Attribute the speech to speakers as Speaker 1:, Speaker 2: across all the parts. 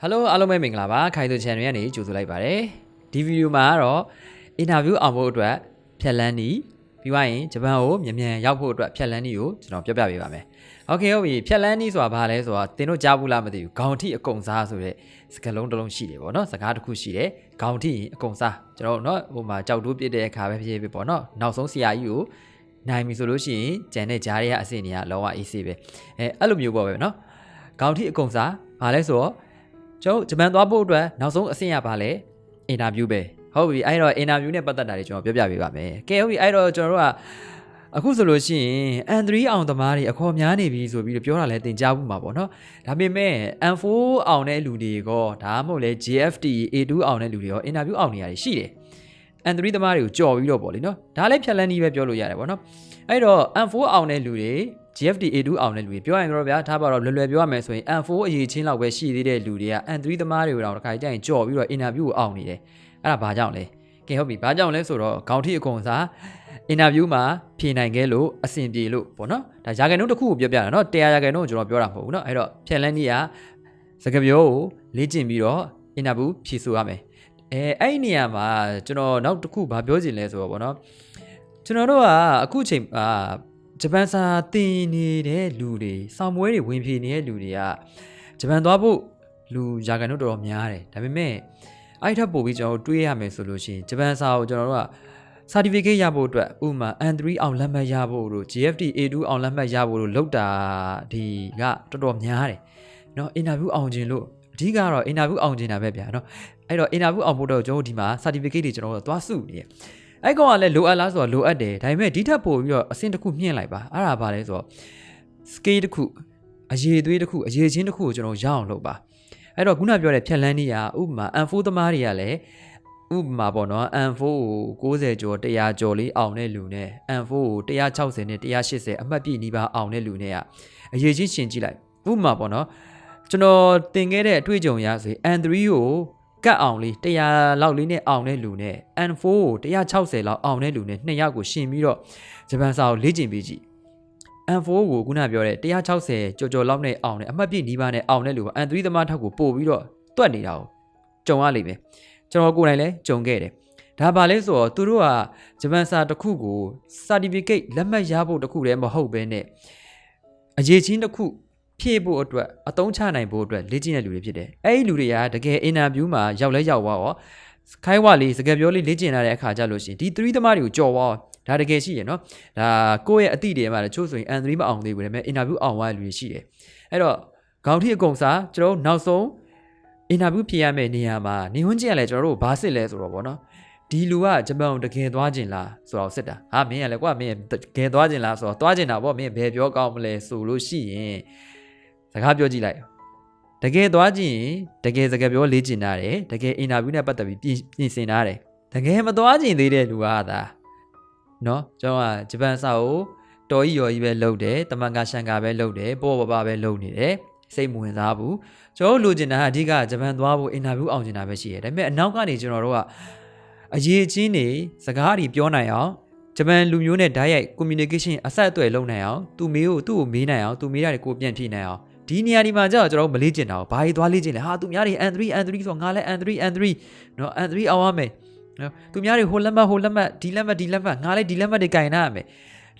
Speaker 1: ဟယ်လိုအားလုံးပဲမင်္ဂလာပါခိုင်သူ channel ကနေကြိုဆိုလိုက်ပါတယ်ဒီဗီဒီယိုမှာကတော့ interview အောင်ဖို့အတွက်ဖြတ်လန်းနီးပြီးွားရင်ဂျပန်ကိုမြန်မြန်ရောက်ဖို့အတွက်ဖြတ်လန်းနီးကိုကျွန်တော်ပြောပြပေးပါမယ်โอเคဟုတ်ပြီဖြတ်လန်းနီးဆိုတာဘာလဲဆိုတော့သင်တို့ကြားဘူးလားမသိဘူးခေါင်းထိအကုံစားဆိုတဲ့စကားလုံးတစ်လုံးရှိတယ်ပေါ့နော်စကားတစ်ခုရှိတယ်ခေါင်းထိအကုံစားကျွန်တော်တို့เนาะဟိုမှာကြောက်တိုးပြစ်တဲ့အခါပဲဖြစ်ဖြစ်ပေါ့နော်နောက်ဆုံးဆရာကြီးကိုနိုင်ပြီဆိုလို့ရှိရင်ဂျန်တဲ့ဂျားတွေကအစ်စ်တွေကလောကအေးဆေးပဲအဲအဲ့လိုမျိုးပေါ့ပဲเนาะခေါင်းထိအကုံစားဘာလဲဆိုတော့ ကျွန်တော်ဂျပန်သွားဖို့အတွက်နောက်ဆုံးအဆင့်ရပါလဲအင်တာဗျူးပဲဟုတ်ပြီအဲ့တော့အင်တာဗျူးနဲ့ပတ်သက်တာတွေကျွန်တော်ပြောပြပေးပါမယ်ကဲဟုတ်ပြီအဲ့တော့ကျွန်တော်တို့ကအခုဆိုလို့ရှိရင် N3 အောင်သမားတွေအခေါ်များနေပြီဆိုပြီးတော့ပြောတာလဲတင်ကြားဘူးမှာပေါ့နော်ဒါပေမဲ့ N4 အောင်တဲ့လူတွေကဒါမှမဟုတ်လဲ JFT A2 အောင်တဲ့လူတွေရောအင်တာဗျူးအောင်နေရတယ်ရှိတယ် N3 သမားတွေကိုကြော်ပြီးတော့ပေါ့လေနော်ဒါလည်းဖြတ်လန်းနည်းပဲပြောလို့ရတယ်ပေါ့နော်အဲ့တော့ N4 အောင်တဲ့လူတွေ GFD A2 အောင်တဲ့လူတွေပြောရရင်တော့ဗျာထားပါတော့လွယ်လွယ်ပြောရမယ်ဆိုရင် N4 အရေးချင်းလောက်ပဲရှိသေးတဲ့လူတွေက N3 သမားတွေကိုတော့တစ်ခါကြိုင်ကြော်ပြီးတော့ interview ကိုအောင်နေတယ်အဲ့ဒါဘာကြောင့်လဲကဲဟုတ်ပြီဘာကြောင့်လဲဆိုတော့ခေါင်းထိအကုန်စား interview မှာဖြေနိုင်ခဲ့လို့အဆင်ပြေလို့ပေါ့နော်ဒါရာခိုင်နှုန်းတစ်ခုကိုပြောပြတာနော်100ရာခိုင်နှုန်းကိုကျွန်တော်ပြောတာမဟုတ်ဘူးနော်အဲ့တော့ဖြန်လန်းကြီးကစကားပြောကိုလေ့ကျင့်ပြီးတော့ interview ဖြေဆိုရမယ်အဲအဲ့ဒီနေရာမှာကျွန်တော်နောက်တစ်ခုဘာပြောချင်လဲဆိုတော့ပေါ့နော်ကျွန်တော်တို့ကအခုချိန်အာ ဂျပန်စာသင်နေတဲ့လူတွေစောင့်မွေးတွေဝင်ဖြေနေတဲ့လူတွေကဂျပန်သွားဖို့လူရာခိုင်နှုန်းတော်တော်များတယ်ဒါပေမဲ့အဲ့ထက်ပိုပြီးကျွန်တော်တို့တွေးရမယ်ဆိုလို့ရှိရင်ဂျပန်စာကိုကျွန်တော်တို့က certificate ရဖို့အတွက်ဥပမာ N3 အောင်လက်မှတ်ရဖို့တို့ GFT A2 အောင်လက်မှတ်ရဖို့တို့လောက်တာဒီကတော်တော်များတယ်เนาะ interview အောင်ခြင်းလို့အဓိကတော့ interview အောင်ခြင်းတာပဲဗျာเนาะအဲ့တော့ interview အောင်ဖို့တော့ကျွန်တော်တို့ဒီမှာ certificate တွေကျွန်တော်တို့သွားစုနေတယ် အဲ့ကောင်ကလည်းလိုအပ်လားဆိုတော့လိုအပ်တယ်ဒါပေမဲ့ဒီထက်ပိုပြီးတော့အဆင့်တစ်ခုမြင့်လိုက်ပါအဲ့ဒါဘာလဲဆိုတော့ scale တစ်ခုအရေးသွေးတစ်ခုအရေးချင်းတစ်ခုကိုကျွန်တော်ရအောင်လုပ်ပါအဲ့တော့ခုနပြောတဲ့ဖြတ်လန်းကြီးကဥပမာ N4 သမားတွေကလည်းဥပမာပေါ့နော် N4 ကို90ကျော်100ကျော်လေးအောင်တဲ့လူနဲ့ N4 ကို160နဲ့180အမှတ်ပြည့်နီးပါးအောင်တဲ့လူနဲ့ကအရေးချင်းရှင်ကြည့်လိုက်ဥပမာပေါ့နော်ကျွန်တော်တင်ခဲ့တဲ့အတွေ့အကြုံရဆိုရင် N3 ကို ကတ်အောင်လေး100လောက်လေးနဲ့အောင်တဲ့လူနဲ့ N4 ကို160လောက်အောင်တဲ့လူနဲ့နှစ်ယောက်ကိုရှင်ပြီးတော့ဂျပန်စာကိုလေ့ကျင့်ပေးကြည့် N4 ကိုခုနပြောတဲ့160ကြော်ကြော်လောက်နဲ့အောင်တယ်အမှတ်ပြည့်နီးပါးနဲ့အောင်တဲ့လူက N3 သမားထက်ကိုပို့ပြီးတော့တွက်နေတာကိုကြုံရလိမ့်မယ်ကျွန်တော်ကိုယ်တိုင်လည်းကြုံခဲ့တယ်ဒါပါလဲဆိုတော့သူတို့ကဂျပန်စာတစ်ခုကို certificate လက်မှတ်ရဖို့တစ်ခုတည်းမဟုတ်ဘဲနဲ့အရေးချင်းတစ်ခု ဖြည့်ဖို့အတွက်အသုံးချနိုင်ဖို့အတွက်လေ့ကျင့်တဲ့လူတွေဖြစ်တယ်။အဲဒီလူတွေကတကယ် interview မှာရောက်လဲရောက်သွားတော့ခိုင်းဝလေးစကားပြောလေးလေ့ကျင့်လာတဲ့အခါကျလို့ရှိရင်ဒီ3သမားတွေကိုကြော်သွားဒါတကယ်ရှိရနော်။ဒါကိုယ့်ရဲ့အတိတွေမှာလည်းချို့ဆိုရင် N3 မအောင်သေးဘူးဒါပေမဲ့ interview အောင်သွားတဲ့လူတွေရှိတယ်။အဲ့တော့ခေါင်းထိအကုန်စားကျွန်တော်တို့နောက်ဆုံး interview ဖြေရမယ့်နေရာမှာနေဝန်းကျင်ကလည်းကျွန်တော်တို့ဘာစစ်လဲဆိုတော့ဗောနော်။ဒီလူကဂျပန်ကိုတကယ်သွားကျင်လားဆိုတော့စစ်တာဟာမင်းကလည်းကွာမင်းတကယ်သွားကျင်လားဆိုတော့သွားကျင်တာဗောမင်းဘယ်ပြောကောင်းမလဲဆိုလို့ရှိရင်စ ကားပြောကြည့်လိုက်တကယ်သွားကျင်ရင်တကယ်စကားပြောလေ့ကျင့်တာတယ်တကယ်အင်တာဗျူးနဲ့ပတ်သက်ပြီးပြင်ပြင်ဆင်တာတယ်တကယ်မသွားကျင်သေးတဲ့လူကသာနော်ကျွန်တော်ကဂျပန်စာကိုတော်ကြီးရော်ကြီးပဲလုပ်တယ်တမန်ကရှန်ကာပဲလုပ်တယ်ပေါ်ပပပဲလုပ်နေတယ်စိတ်မဝင်စားဘူးကျွန်တော်တို့လိုချင်တာကအဓိကဂျပန်သွားဖို့အင်တာဗျူးအောင်ချင်တာပဲရှိတယ်ဒါပေမဲ့အနောက်ကနေကျွန်တော်တို့ကအရေးချင်းနေစကားတွေပြောနိုင်အောင်ဂျပန်လူမျိုးနဲ့ဓာတ်ရိုက် communication အဆက်အသွယ်လုပ်နိုင်အောင်သူမေးကိုသူ့ကိုမေးနိုင်အောင်သူမေးတာတွေကိုပြန်ဖြေနိုင်အောင် ဒီနေရာဒီမှာကျတော့ကျွန်တော်တို့မလေ့ကျင်တာကိုဘာကြီးသွားလေ့ကျင်လဲဟာသူများတွေ N3 N3 ဆိုတော့ငါလည်း N3 N3 နော် N3 အောင်ရမယ်နော်သူများတွေဟိုလက်မှတ်ဟိုလက်မှတ်ဒီလက်မှတ်ဒီလက်မှတ်ငါလည်းဒီလက်မှတ်တွေကင်နာရမယ်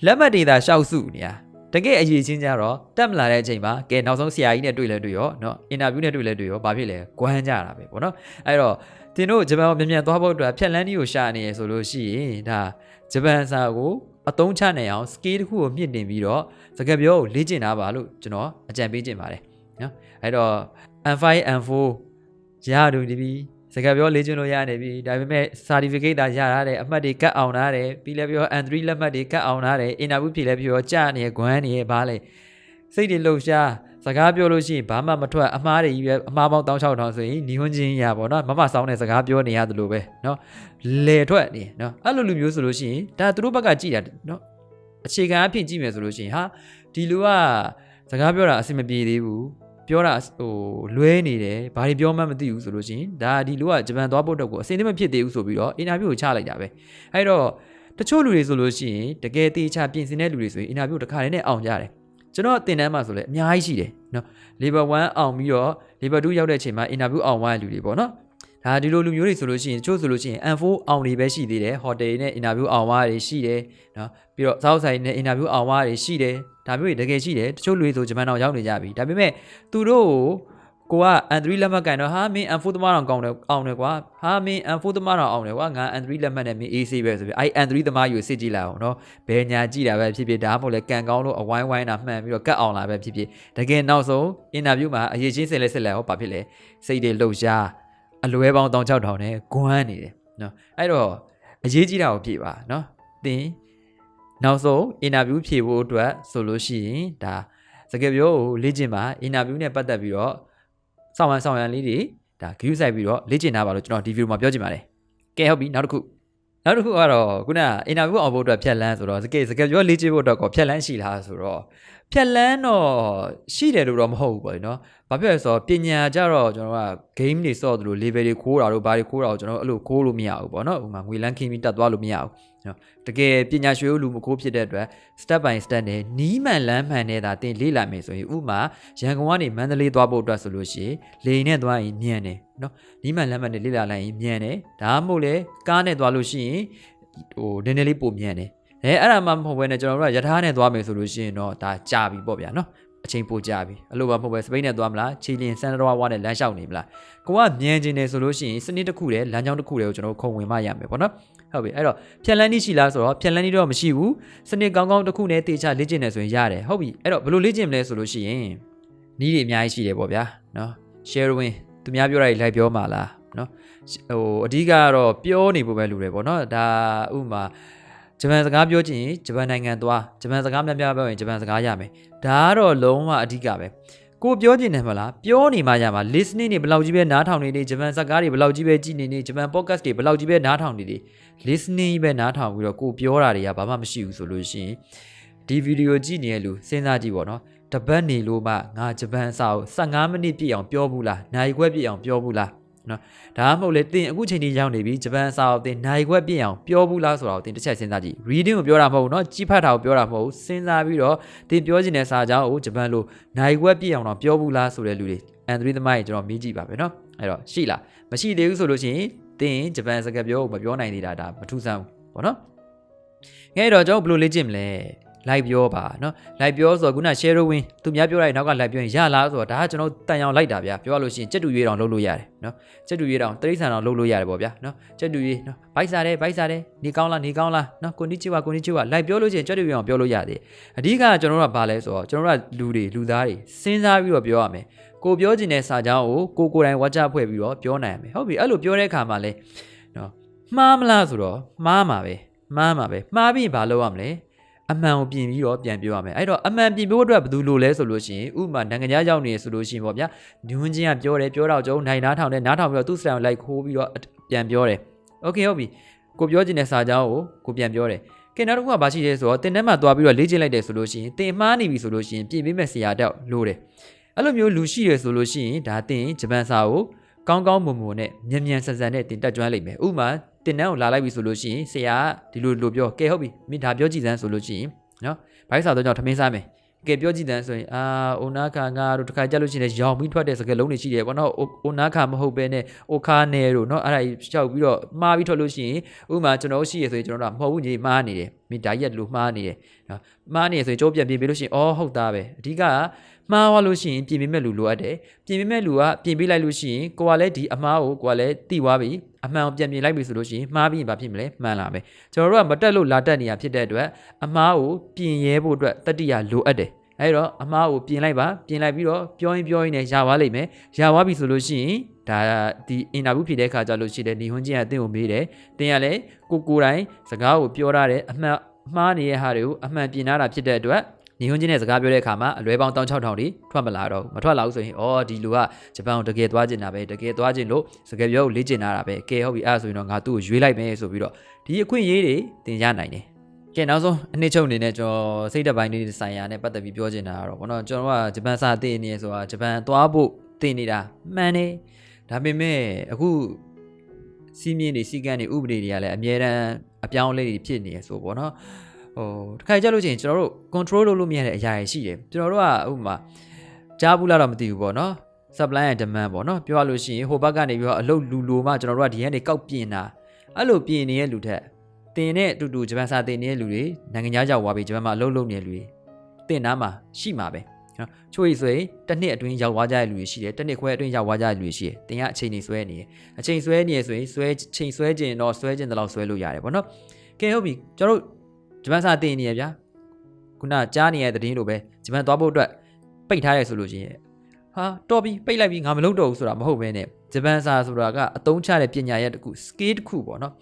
Speaker 1: လက်မှတ်တွေသာရှောက်စုနေရတကယ်အရေးချင်းကြတော့တက်မလာတဲ့အချိန်မှာကဲနောက်ဆုံးဆရာကြီးနဲ့တွေ့လဲတွေ့ရောနော်အင်တာဗျူးနဲ့တွေ့လဲတွေ့ရောဘာဖြစ်လဲကွမ်းကြတာပဲပေါ့နော်အဲ့တော့တင်တို့ဂျပန်ကိုမြန်မြန်သွားဖို့အတွက်ဖြက်လန်းကြီးကိုရှာနေရဆိုလို့ရှိရင်ဒါဂျပန်စာကို အသုံးချနိုင်အောင် scale တစ်ခုကိုမြင့်တင်ပြီးတော့စကားပြောကိုလေ့ကျင့်တာပါလို့ကျွန်တော်အကြံပေးခြင်းပါတယ်နော်အဲ့တော့ N5 N4 ရတူဒီပြီစကားပြောလေ့ကျင့်လို့ရနေပြီဒါပေမဲ့ certificate ဒါရတာတဲ့အမှတ်တွေကတ်အောင်တာတယ်ပြီးလည်းပြော N3 လက်မှတ်တွေကတ်အောင်တာတယ် interview ဖြေလည်းပြောကြာနေခွမ်းနေဘာလဲ စိတ်တွေလှုပ်ရှားစကားပြောလို့ရှိရင်ဘာမှမထွက်အမှားတွေကြီးပဲအမှားပေါင်း16000ဆိုရင်ညီဝန်းချင်းရပါတော့မမဆောင်းတဲ့စကားပြောနေရတယ်လို့ပဲเนาะလေထွက်နေเนาะအဲ့လိုလူမျိုးဆိုလို့ရှိရင်ဒါသူတို့ဘက်ကကြည်တာเนาะအခြေခံအဖြစ်ကြည့်မယ်ဆိုလို့ရှိရင်ဟာဒီလူကစကားပြောတာအဆင်မပြေသေးဘူးပြောတာဟိုလွဲနေတယ်ဘာတွေပြောမှမသိဘူးဆိုလို့ရှိရင်ဒါဒီလူကဂျပန်သွားဖို့တော့ကိုအဆင်သင့်မဖြစ်သေးဘူးဆိုပြီးတော့အင်တာဗျူးကိုချလိုက်တာပဲအဲ့တော့တချို့လူတွေဆိုလို့ရှိရင်တကယ်တေချာပြင်ဆင်တဲ့လူတွေဆိုရင်အင်တာဗျူးတစ်ခါတည်းနဲ့အောင်ကြတယ် ကျွန်တော်တင်တန်းမှာဆိုလဲအများကြီးရှိတယ်နော် level 1အောင်ပြီးတော့ level 2ရောက်တဲ့အချိန်မှာ interview အောင်သွားတဲ့လူတွေပေါ့နော်ဒါဒီလိုလူမျိုးတွေဆိုလို့ရှိရင်တချို့ဆိုလို့ရှိရင် N4 အောင်တွေပဲရှိသေးတယ် hotel နဲ့ interview အောင်သွားတွေရှိတယ်နော်ပြီးတော့စောက်ဆိုင်နဲ့ interview အောင်သွားတွေရှိတယ်ဒါမျိုးတွေတကယ်ရှိတယ်တချို့လူတွေဆိုဂျပန်တော်ရောက်နေကြပြီဒါပေမဲ့သူတို့ကို ကိုက N3 လက်မှတ်ကန်တော့ဟာမင်း N4 သမားတော်ကောင်းတယ်အောင်တယ်ကွာဟာမင်း N4 သမားတော်အောင်တယ်ကွာငါ N3 လက်မှတ်နဲ့မင်း AC ပဲဆိုပြီးအဲ့ N3 သမားယူစစ်ကြည့်လိုက်အောင်နော်ဘယ်ညာကြည့်တာပဲဖြစ်ဖြစ်ဒါမှမဟုတ်လဲကန်ကောင်းလို့အဝိုင်းဝိုင်းတာမှန်ပြီးတော့ကတ်အောင်လာပဲဖြစ်ဖြစ်တကယ်နောက်ဆုံး interview မှာအရေးချင်းစင်လဲစစ်လဲဟောဘာဖြစ်လဲစိတ်တွေလှုပ်ရှားအလွဲပေါင်း16000နဲ့ဂွမ်းနေတယ်နော်အဲ့တော့အရေးကြီးတာကိုဖြည့်ပါနော်သင်နောက်ဆုံး interview ဖြည့်ဖို့အတွက်ဆိုလို့ရှိရင်ဒါစကားပြောကိုလေ့ကျင့်ပါ interview နဲ့ပတ်သက်ပြီးတော့ စောင့်ရန်စောင့်ရန်လေးတွေဒါ view ဆိုင်ပြီးတော့လေ့ကျင့်တာပါလို့ကျွန်တော်ဒီ video မှာပြောချင်ပါတယ်ကဲဟုတ်ပြီနောက်တစ်ခုနောက်တစ်ခုကတော့ခုန interview အောင်ဖို့အတွက်ဖြတ်လန်းဆိုတော့စကေစကေပြောလေ့ကျင့်ဖို့အတွက်ကောဖြတ်လန်းရှိလားဆိုတော့ ဖြတ်လန်းတော့ရှိတယ်လို့တော့မဟုတ်ဘူးပေါ့နော်။ဘာဖြစ်လဲဆိုတော့ပညာကြတော့ကျွန်တော်က game တွေဆော့သလို level တွေခိုးတာတို့ဘာတွေခိုးတာကိုကျွန်တော်အဲ့လိုခိုးလို့မရဘူးပေါ့နော်။ဥပမာငွေလန်းခင်းပြီးတက်သွားလို့မရဘူး။နော်တကယ်ပညာရွှေလူမခိုးဖြစ်တဲ့အတွက် step by step နဲ့နီးမှန်လမ်းမှန်နဲ့သာတင်လေ့လာမယ်ဆိုရင်ဥပမာရန်ကုန်ကနေမန္တလေးသွားဖို့အတွက်ဆိုလို့ရှိရင်လေနဲ့သွားရင်မြန်တယ်နော်နီးမှန်လမ်းမှန်နဲ့လေ့လာလိုက်ရင်မြန်တယ်ဒါမှမဟုတ်လေကားနဲ့သွားလို့ရှိရင်ဟိုနည်းနည်းလေးပိုမြန်တယ် အဲအဲ့ဒါမှမဟုတ်ဘဲနဲ့ကျွန်တော်တို့ကရထားနဲ့သွားမယ်ဆိုလို့ရှိရင်တော့ဒါကြာပြီပေါ့ဗျာနော်အချိန်ပိုကြာပြီအဲ့လိုပါမဟုတ်ပဲစပိန်နဲ့သွားမလားချီလင်ဆန်ဒရဝါနဲ့လမ်းလျှောက်နေမလားကိုကမြန်ကျင်တယ်ဆိုလို့ရှိရင်စနစ်တစ်ခုတည်းလမ်းကြောင်းတစ်ခုတည်းကိုကျွန်တော်ခုံဝင်မှရမယ်ပေါ့နော်ဟုတ်ပြီအဲ့တော့ဖြက်လန်းနီးရှိလားဆိုတော့ဖြက်လန်းနီးတော့မရှိဘူးစနစ်ကောင်းကောင်းတစ်ခုနဲ့တေချာလေ့ကျင့်နေဆိုရင်ရတယ်ဟုတ်ပြီအဲ့တော့ဘယ်လိုလေ့ကျင့်မလဲဆိုလို့ရှိရင်နီးတွေအများကြီးရှိတယ်ပေါ့ဗျာနော် sharing သူများပြောတာတွေလိုက်ပြောမှာလားနော်ဟိုအဓိကကတော့ပြောနေဖို့ပဲလူတွေပေါ့နော်ဒါဥပမာ ဂျပန်စကားပြောချင်ရင်ဂျပန်နိုင်ငံသွားဂျပန်စကားများများပြောရင်ဂျပန်စကားရမယ်ဒါကတော့လုံးဝအဓိကပဲကိုပြောချင်တယ်မလားပြောနေမှရမှာ listening တွေဘယ်လောက်ကြီးပဲနားထောင်နေနေဂျပန်စကားတွေဘယ်လောက်ကြီးပဲကြည့်နေနေဂျပန် podcast တွေဘယ်လောက်ကြီးပဲနားထောင်နေနေ listening ပဲနားထောင်ပြီးတော့ကိုပြောတာတွေကဘာမှမရှိဘူးဆိုလို့ရှိရင်ဒီဗီဒီယိုကြည့်နေတဲ့လူစဉ်းစားကြည့်ပေါ့နော်တပတ်နေလို့မှငါဂျပန်စာကို15မိနစ်ပြည့်အောင်ပြောဘူးလားနိုင်ခွက်ပြည့်အောင်ပြောဘူးလား နော်ဒါမှမဟုတ်လေတင်အခုချိန်ထိရောက်နေပြီဂျပန်စာအုပ်တင်နိုင်ခွက်ပြည့်အောင်ပြောဘူးလားဆိုတာကိုတင်တစ်ချက်စဉ်းစားကြည့် reading ကိုပြောတာမဟုတ်ဘူးနော်ကြည့်ဖတ်တာကိုပြောတာမဟုတ်ဘူးစဉ်းစားပြီးတော့တင်ပြောချင်တဲ့စာကြောင်းကိုဂျပန်လိုနိုင်ခွက်ပြည့်အောင်တော့ပြောဘူးလားဆိုတဲ့လူတွေအန်ဒရီသမားကြီးကျွန်တော်မေးကြည့်ပါမယ်နော်အဲ့တော့ရှိလားမရှိသေးဘူးဆိုလို့ရှိရင်တင်ဂျပန်စကားပြောကိုမပြောနိုင်သေးတာဒါမထူးဆန်းဘူးပေါ့နော်ငဲတော့ကျွန်တော်ဘယ်လိုလေ့ကျင့်မလဲ လိုက်ပြောပါနော်လိုက်ပြောဆိုတော့ခုန share win သူများပြောတာနောက်ကလိုက်ပြောရင်ရလားဆိုတော့ဒါကကျွန်တော်တန်အောင်လိုက်တာဗျာပြောရလို့ရှိရင်ချက်တူရွေးတောင်လုပ်လို့ရတယ်နော်ချက်တူရွေးတောင်တရိษံတောင်လုပ်လို့ရတယ်ပေါ့ဗျာနော်ချက်တူရွေးနော်ဘိုက်စားတယ်ဘိုက်စားတယ်နေကောင်းလားနေကောင်းလားနော်ကိုနိချီဝါကိုနိချီဝါလိုက်ပြောလို့ရှိရင်ချက်တူရွေးအောင်ပြောလို့ရတယ်အဓိကကျွန်တော်တို့ကဘာလဲဆိုတော့ကျွန်တော်တို့ကလူတွေလူသားတွေစဉ်းစားပြီးတော့ပြောရမယ်ကိုပြောချင်တဲ့စာကြောင်းကိုကိုကိုယ်တိုင်ဝါကျဖွဲ့ပြီးတော့ပြောနိုင်ရမယ်ဟုတ်ပြီအဲ့လိုပြောတဲ့အခါမှာလဲနော်မှားမလားဆိုတော့မှားမှာပဲမှားမှာပဲမှားပြီးဘာလုပ်ရမလဲ အမှန်ကိုပြင်ပြီးတော့ပြန်ပြောရမယ်အဲ့တော့အမှန်ပြင်ဖို့အတွက်ဘယ်သူလိုလဲဆိုလို့ရှိရင်ဥပမာနိုင်ငံခြားရောက်နေဆိုလို့ရှိရင်ပေါ့ဗျာညွန်းချင်းကပြောတယ်ပြောတော့ကျုံနိုင်နားထောင်တယ်နားထောင်ပြီးတော့သူ့စတန်ကိုလိုက်ခိုးပြီးတော့ပြန်ပြောတယ်โอเคဟုတ်ပြီကိုပြောချင်တဲ့စာကြောင်းကိုကိုပြန်ပြောတယ်ကဲနောက်တစ်ခုကဘာရှိလဲဆိုတော့တင်ထဲမှာသွားပြီးတော့လေ့ကျင့်လိုက်တယ်ဆိုလို့ရှိရင်တင်မှားနေပြီဆိုလို့ရှိရင်ပြင်ပေးမဲ့ဆရာတောက်လိုတယ်အဲ့လိုမျိုးလူရှိရဆိုလို့ရှိရင်ဒါတင်ဂျပန်စာကို ကောင်းကောင်းမွန်မွန်နဲ့မြန်မြန်ဆန်ဆန်နဲ့တင်တက်ကျွမ်းလိမ့်မယ်ဥပမာတင်တန်းကိုလာလိုက်ပြီဆိုလို့ရှိရင်ဆရာကဒီလိုလိုပြောကဲဟုတ်ပြီမင်းဒါပြောကြည့်စမ်းဆိုလို့ရှိရင်နော်ဘိုက်စာတော့ကြောင့်ထမင်းစားမယ်ကဲပြောကြည့်တယ်ဆိုရင်အာအိုနာခါငါတို့တခါကြက်လို့ရှိရင်ရောင်ပြီးထွက်တဲ့စကားလုံးတွေရှိတယ်ပေါ့နော်အိုနာခါမဟုတ်ဘဲနဲ့အိုခါနယ်တို့နော်အဲ့ဒါရှောက်ပြီးတော့မှားပြီးထွက်လို့ရှိရင်ဥပမာကျွန်တော်ရှိရဆိုရင်ကျွန်တော်တို့ကမဟုတ်ဘူးကြီးမှားနေတယ်မိဒါရက်လို့မှားနေတယ်နော်မှားနေဆိုရင်ကြိုးပြန်ပြင်ပေးလို့ရှိရင်အော်ဟုတ်သားပဲအဓိက မှားသွားလို့ရှိရင်ပြင်ပေးမဲ့လူလိုအပ်တယ်ပြင်ပေးမဲ့လူကပြင်ပေးလိုက်လို့ရှိရင်ကိုကလည်းဒီအမှားကိုကိုကလည်းတိသွားပြီအမှန်ကိုပြန်ပြင်လိုက်ပြီဆိုလို့ရှိရင်မှားပြီးရင်ဘာဖြစ်မလဲမှန်လာမယ်ကျွန်တော်တို့ကမတက်လို့လာတက်နေရဖြစ်တဲ့အတွက်အမှားကိုပြင်ရဲဖို့အတွက်တတိယလိုအပ်တယ်အဲ့တော့အမားကိုပြင်လိုက်ပါပြင်လိုက်ပြီးတော့ပြောရင်ပြောရင်လည်းရသွားလိမ့်မယ်ရသွားပြီဆိုလို့ရှိရင်ဒါဒီအင်တာဗျူးဖြစ်တဲ့အခါကျလို့ရှိတယ်နေဟွန်းချင်းကအတင်းကိုမေးတယ်တင်းကလည်းကိုကိုတိုင်းစကားကိုပြောရတဲ့အမှန်မှားနေတဲ့ဟာတွေကိုအမှန်ပြင်လာတာဖြစ်တဲ့အတွက် နေဟွန်းချင်းနဲ့စကားပြောတဲ့အခါမှာအလွဲပေါင်း16000တိထွက်မလာတော့ဘူးမထွက်လာဘူးဆိုရင်အော်ဒီလူကဂျပန်ကိုတကယ်သွားကျင်တာပဲတကယ်သွားကျင်လို့စကားပြောကိုလေ့ကျင့်လာတာပဲကဲဟုတ်ပြီအဲ့ဒါဆိုရင်တော့ငါသူ့ကိုရွေးလိုက်မယ်ဆိုပြီးတော့ဒီအခွင့်အရေးတွေတင်ရနိုင်တယ်ကဲနောက်ဆုံးအနှစ်ချုပ်အနေနဲ့ကျွန်တော်စိတ်တပိုင်းလေးဆိုင်ရာနဲ့ပတ်သက်ပြီးပြောချင်တာကတော့ဘောနော်ကျွန်တော်ကဂျပန်စာသိနေဆိုတာဂျပန်သွားဖို့သိနေတာမှန်တယ်ဒါပေမဲ့အခုစီးမြင့်တွေစီကန်းတွေဥပဒေတွေကလည်းအများတန်းအပြောင်းအလဲတွေဖြစ်နေရဆိုပေါ့နော် ဟဟိုတစ်ခါကြလို့ချင်းကျွန်တော်တို့ control လုပ်လို့မရတဲ့အရာတွေရှိတယ်ကျွန်တော်တို့ကဥပမာကြားဘူးလားတော့မသိဘူးပေါ့နော် supply and demand ပေါ့နော်ပြောရလို့ရှိရင်ဟိုဘက်ကနေပြီးတော့အလုပ်လူလိုမှကျွန်တော်တို့ကဒီကနေကောက်ပြင်တာအဲ့လိုပြင်နေတဲ့လူထက်တင်နဲ့အတူတူဂျပန်စာတင်နေတဲ့လူတွေနိုင်ငံခြားရောက်သွားပြီးဂျပန်မှာအလုပ်လုပ်နေတဲ့လူတွေတင်နာမှာရှိမှာပဲနော်ချို့ရီဆိုရင်တစ်နှစ်အတွင်းရောက်သွားကြတဲ့လူတွေရှိတယ်တစ်နှစ်ခွဲအတွင်းရောက်သွားကြတဲ့လူတွေရှိတယ်တင်ကအချိန်နေဆွဲနေတယ်အချိန်ဆွဲနေရဆိုရင်ဆွဲချိန်ဆွဲခြင်းတော့ဆွဲခြင်းတလောက်ဆွဲလို့ရတယ်ပေါ့နော်ကဲဟုတ်ပြီကျွန်တော်တို့ ဂျပန်စာတင်နေရဗျာခုနကြားနေရတဲ့တင်းလိုပဲဂျပန်သွားဖို့အတွက်ပိတ်ထားရဲဆိုလို့ရှိရင်ဟာတော်ပြီပိတ်လိုက်ပြီငါမလုပ်တော့ဘူးဆိုတာမဟုတ်ဘဲနဲ့ဂျပန်စာဆိုတာကအတုံးချတဲ့ပညာရဲ့တခု skill တခုပေါ့နော်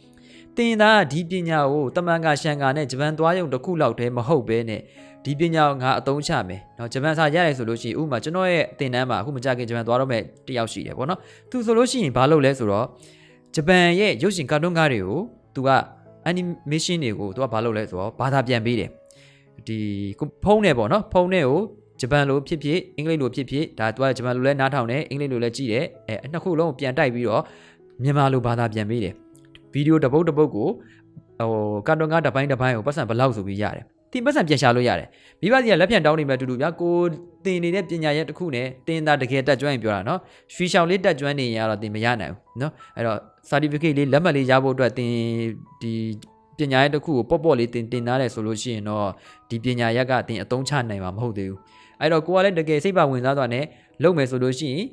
Speaker 1: တင်သားဒီပညာကိုတမန်ကရှန်ကာနဲ့ဂျပန်သွားရုံတစ်ခုလောက်တည်းမဟုတ်ဘဲနဲ့ဒီပညာကိုငါအသုံးချမယ်။နော်ဂျပန်စာရရဆိုလို့ရှိရင်ဥပမာကျွန်တော်ရဲ့အသင်တန်းမှာအခုမကြခင်ဂျပန်သွားတော့မဲ့တယောက်ရှိတယ်ပေါ့နော်။သူဆိုလို့ရှိရင်ဘာလုပ်လဲဆိုတော့ဂျပန်ရဲ့ရုပ်ရှင်ကာတွန်းကားတွေကိုသူက animation တွေကိုသူကဘာလုပ်လဲဆိုတော့ဘာသာပြန်ပေးတယ်ဒီဖုန်းနဲ့ပေါ့နော်ဖုန်းနဲ့ကိုဂျပန်လိုဖြစ်ဖြစ်အင်္ဂလိပ်လိုဖြစ်ဖြစ်ဒါသူကဂျပန်လိုလဲနားထောင်တယ်အင်္ဂလိပ်လိုလဲကြည့်တယ်အဲနှစ်ခုလုံးကိုပြန်တိုက်ပြီးတော့မြန်မာလိုဘာသာပြန်ပေးတယ်ဗီဒီယိုတစ်ပုတ်တစ်ပုတ်ကိုဟိုကာတွန်းကားတစ်ပိုင်းတစ်ပိုင်းကိုပတ်စံဘလောက်ဆိုပြီးရတယ် တင်ပတ်စံပြန်ရှာလို့ရတယ်မိဘစီကလက်ဖြန်တောင်းနေမဲ့အတူတူဗျာကိုတင်နေတဲ့ပညာရက်တစ်ခုနဲ့တင်တာတကယ်တက်ကြွရင်ပြောတာနော်ရွှေရှောင်လေးတက်ကြွနေရင်ကတော့တင်မရနိုင်ဘူးနော်အဲ့တော့ certificate လေးလက်မှတ်လေးရဖို့အတွက်တင်ဒီပညာရက်တစ်ခုကိုပေါ့ပေါ့လေးတင်တင်ထားတယ်ဆိုလို့ရှိရင်တော့ဒီပညာရက်ကတင်အသုံးချနိုင်မှာမဟုတ်သေးဘူးအဲ့တော့ကိုကလည်းတကယ်စိတ်ပါဝင်စားသွားနဲ့လုပ်မယ်ဆိုလို့ရှိရင်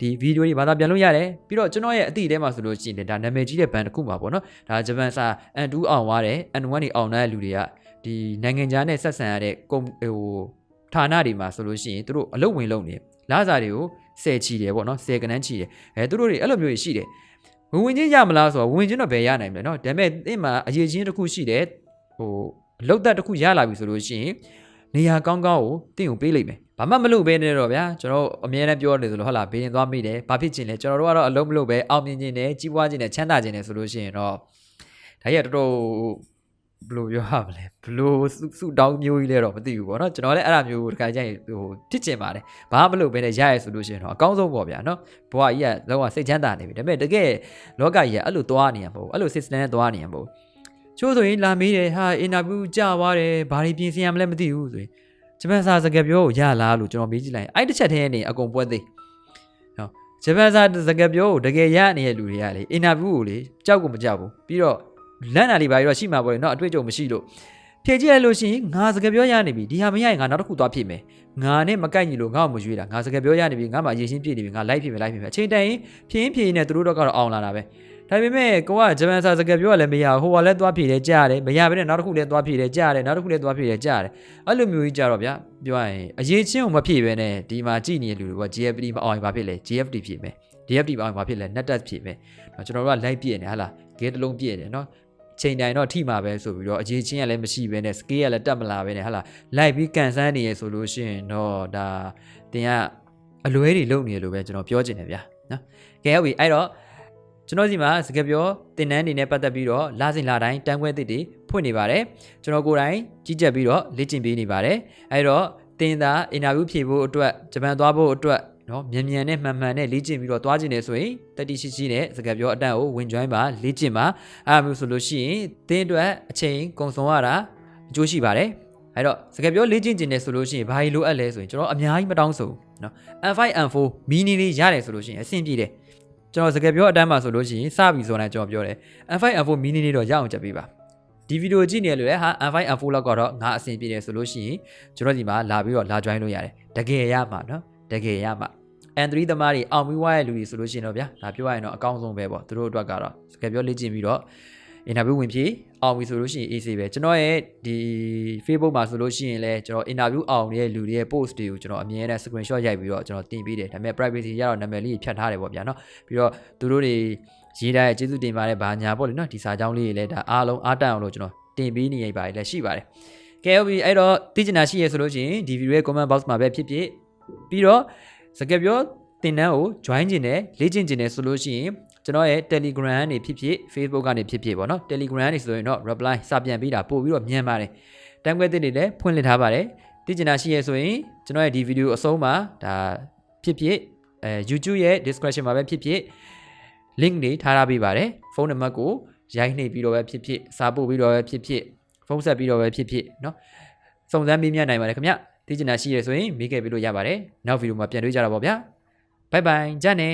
Speaker 1: ဒီဗီဒီယိုတွေဘာသာပြန်လို့ရတယ်ပြီးတော့ကျွန်တော်ရဲ့အသည့်ထဲမှာဆိုလို့ရှိရင်ဒါနာမည်ကြီးတဲ့ဘန်တစ်ခုမှာပေါ့နော်ဒါဂျပန်စာ N2 အောင်သွားတယ် N1 နေအောင်တဲ့လူတွေက ဒီနိုင်ငံခြားနဲ့ဆက်ဆံရတဲ့ကုမ္ဟိုဌာနတွေမှာဆိုလို့ရှိရင်သူတို့အလုပ်ဝင်လုပ်နေလာစားတွေကိုဆယ်ချီတယ်ပေါ့နော်ဆယ်ကနန်းချီတယ်အဲသူတို့တွေအဲ့လိုမျိုးရှိတယ်ဝင်ဝင်ချင်းရမလားဆိုတော့ဝင်ချင်းတော့ဘယ်ရနိုင်မလဲเนาะဒါပေမဲ့အင်းမှာအရေးချင်းတစ်ခုရှိတယ်ဟိုအလုပ်သက်တစ်ခုရလာပြီဆိုလို့ရှိရင်နေရာကောင်းကောင်းကိုတင့်ကိုပေးလိုက်မယ်ဘာမှမလုပ်ဘဲနဲ့တော့ဗျာကျွန်တော်အမြဲတမ်းပြောနေသလိုဟုတ်လားဘေးရင်သွားမိတယ်ဘာဖြစ်ချင်လဲကျွန်တော်တို့ကတော့အလုံးမလုပ်ပဲအောင်မြင်ခြင်းနဲ့ကြီးပွားခြင်းနဲ့ချမ်းသာခြင်းနဲ့ဆိုလို့ရှိရင်တော့ဒါကြီးကတော်တော် ဘယ်လိုပြောရမလဲဘယ်လိုစုတောင်းမျိုးကြီးလဲတော့မသိဘူးပေါ့နော်ကျွန်တော်လည်းအဲ့ဒါမျိုးတခါကျရင်ဟိုဖြစ်ချင်ပါတယ်ဘာမှမလုပ်ဘဲနဲ့ရရဲဆိုလို့ရှိရင်တော့အကောင်းဆုံးပေါ့ဗျာနော်ဘဝကြီးကလုံးဝစိတ်ချမ်းသာနေပြီဒါပေမဲ့တကယ်လောကကြီးကအဲ့လိုသွားနေရမဟုတ်အဲ့လို system နဲ့သွားနေရမဟုတ်ချို့ဆိုရင်လာမေးတယ်ဟာအင်တာဗျူးကြာသွားတယ်ဘာတွေပြင်ဆင်ရမလဲမသိဘူးဆိုရင်ဂျပန်စာစကားပြောကိုရလားလို့ကျွန်တော်မေးကြည့်လိုက်အဲ့တစ်ချက်တည်းနေအကုန်ပွဲသေးနော်ဂျပန်စာစကားပြောကိုတကယ်ရနေတဲ့လူတွေကလေအင်တာဗျူးကိုလေကြောက်ကိုမကြောက်ဘူးပြီးတော့ လန့်တာလေးပါပြီးတော့ရှိမှာပေါ့လေနော်အတွေ့အကြုံမရှိလို့ဖြည့်ကြည့်လိုက်လို့ရှိရင်ငါစကားပြောရနေပြီဒီဟာမရရင်ငါနောက်တစ်ခုသွားဖြစ်မယ်ငါနဲ့မကိုက်ညီလို့ငါ့ကိုမရွေးတာငါစကားပြောရနေပြီငါမှအရေးချင်းပြည့်နေပြီငါလိုက်ဖြစ်မယ်လိုက်ဖြစ်မယ်အချိန်တိုင်ရင်ဖြင်းဖြင်းနဲ့သူတို့တော့ကတော့အောင်လာတာပဲဒါပေမဲ့ကိုကဂျပန်စာစကားပြောရလည်းမရဟိုကလည်းသွားဖြည့်တယ်ကြားတယ်မရဘဲနဲ့နောက်တစ်ခုလည်းသွားဖြည့်တယ်ကြားတယ်နောက်တစ်ခုလည်းသွားဖြည့်တယ်ကြားတယ်အဲ့လိုမျိုးကြီးကြတော့ဗျာပြောရရင်အရေးချင်းကိုမဖြည့်ဘဲနဲ့ဒီမှာကြည်နေတဲ့လူတွေက GFD မအောင်ရင်ဘာဖြစ်လဲ GFD ဖြည့်မယ် DFD မအောင်ရင်ဘာဖြစ်လဲ net test ဖြည့်မယ်ကျွန်တော်တို့က live ပြည့်နေဟာလား gate တစ်လုံးပြည့်နေနော် ချိန်တိုင်းတော့ထိမှာပဲဆိုပြီးတော့အရေးချင်းကလည်းမရှိဘဲနဲ့ scale ကလည်းတက်မလာဘဲနဲ့ဟာလားလိုက်ပြီးကန်ဆန်းနေရဆိုလို့ရှိရင်တော့ဒါတင်ကအလွဲတွေလုပ်နေရလို့ပဲကျွန်တော်ပြောချင်တယ်ဗျာနော်ကဲဟုတ်ပြီအဲ့တော့ကျွန်တော်စီမှာစကားပြောတင်နန်းနေနဲ့ပတ်သက်ပြီးတော့လာစဉ်လာတိုင်းတန်းခွဲသစ်တွေဖွင့်နေပါတယ်ကျွန်တော်ကိုယ်တိုင်ကြီးကြပ်ပြီးတော့လေ့ကျင့်ပေးနေပါတယ်အဲ့တော့တင်သာအင်တာဗျူးဖြေဖို့အတွက်ဂျပန်သွားဖို့အတွက် နော်မြန်မြန်နဲ့မှန်မှန်နဲ့လေ့ကျင့်ပြီးတော့သွားခြင်းနေဆိုရင်တတိရှိရှိနဲ့စကားပြောအတန့်ကိုဝင် join ပါလေ့ကျင့်ပါအဲ့လိုမျိုးဆိုလို့ရှိရင်တင်းအတွက်အချိန်ကုန်ဆုံးရတာအကျိုးရှိပါတယ်အဲ့တော့စကားပြောလေ့ကျင့်ခြင်းနေဆိုလို့ရှိရင်ဘာကြီးလိုအပ်လဲဆိုရင်ကျွန်တော်အများကြီးမတောင်းဆိုနော် N5 N4 မီနီလေးရတယ်ဆိုလို့ရှိရင်အဆင်ပြေတယ်ကျွန်တော်စကားပြောအတန်းမှာဆိုလို့ရှိရင်စပြီဆိုတော့ကျွန်တော်ပြောတယ် N5 N4 မီနီလေးတော့ရအောင်ချက်ပေးပါဒီဗီဒီယိုကြည့်နေလို့လေဟာ N5 N4 လောက်ကတော့ငါအဆင်ပြေတယ်ဆိုလို့ရှိရင်ကျွန်တော်ဒီမှာလာပြီးတော့လာ join လို့ရတယ်တကယ်ရမှာနော်တကယ်ရမှာ N3 သမားတွေအောင်ပြီးွားရဲ့လူတွေဆိုလို့ရှိရင်တော့ဗျာဒါပြောရရင်တော့အကောင်းဆုံးပဲပေါ့သူတို့အတွက်ကတော့စကားပြောလေ့ကျင့်ပြီးတော့အင်တာဗျူးဝင်ဖြေအောင်ပြီဆိုလို့ရှိရင် AC ပဲကျွန်တော်ရဲ့ဒီ Facebook မှာဆိုလို့ရှိရင်လည်းကျွန်တော်အင်တာဗျူးအောင်နေတဲ့လူတွေရဲ့ post တွေကိုကျွန်တော်အမြဲတမ်း screenshot ရိုက်ပြီးတော့ကျွန်တော်တင်ပေးတယ်ဒါပေမဲ့ privacy ရတော့နာမည်လေးဖြတ်ထားတယ်ပေါ့ဗျာနော်ပြီးတော့သူတို့တွေရေးထားတဲ့ကျေးဇူးတင်ပါတယ်ဗာညာပေါ့လေနော်ဒီစာကြောင်းလေးတွေလည်းဒါအားလုံးအားတန်အောင်လို့ကျွန်တော်တင်ပေးနေရပါတယ်လည်းရှိပါတယ်ကဲဟုတ်ပြီအဲ့တော့သိချင်တာရှိရဆိုလို့ရှိရင်ဒီ video ရဲ့ comment box မှာပဲဖြစ်ဖြစ်ပြီးတော့ စကားပြောတင်တန်းကို join ကျင်တယ်လေ့ကျင့်ကျင်တယ်ဆိုလို့ရှိရင်ကျွန်တော်ရဲ့ Telegram နေဖြစ်ဖြစ် Facebook ကနေဖြစ်ဖြစ်ပေါ့နော် Telegram နေဆိုရင်တော့ reply စာပြန်ပေးတာပို့ပြီးတော့မြန်ပါတယ်တန်းခွဲသစ်တွေလည်းဖွင့်လှစ်ထားပါတယ်သိချင်တာရှိရဆိုရင်ကျွန်တော်ရဲ့ဒီ video အဆုံးမှာဒါဖြစ်ဖြစ်အဲ YouTube ရဲ့ description မှာပဲဖြစ်ဖြစ် link တွေထားထားပေးပါတယ်ဖုန်းနံပါတ်ကိုရိုက်နှိပ်ပြီးတော့ပဲဖြစ်ဖြစ်စာပို့ပြီးတော့ပဲဖြစ်ဖြစ်ဖ ဖုန်းဆက်ပြီးတော့ပဲဖြစ်ဖြစ်เนาะစုံစမ်းမေးမြန်းနိုင်ပါတယ်ခင်ဗျ သိချင်တာရှိရဆိုရင်မေးခဲ့ပြီးလို့ရပါတယ်နောက်ဗီဒီယိုမှာပြန်တွေ့ကြတော့ပါဗျာဘိုင်ဘိုင်ကြနေ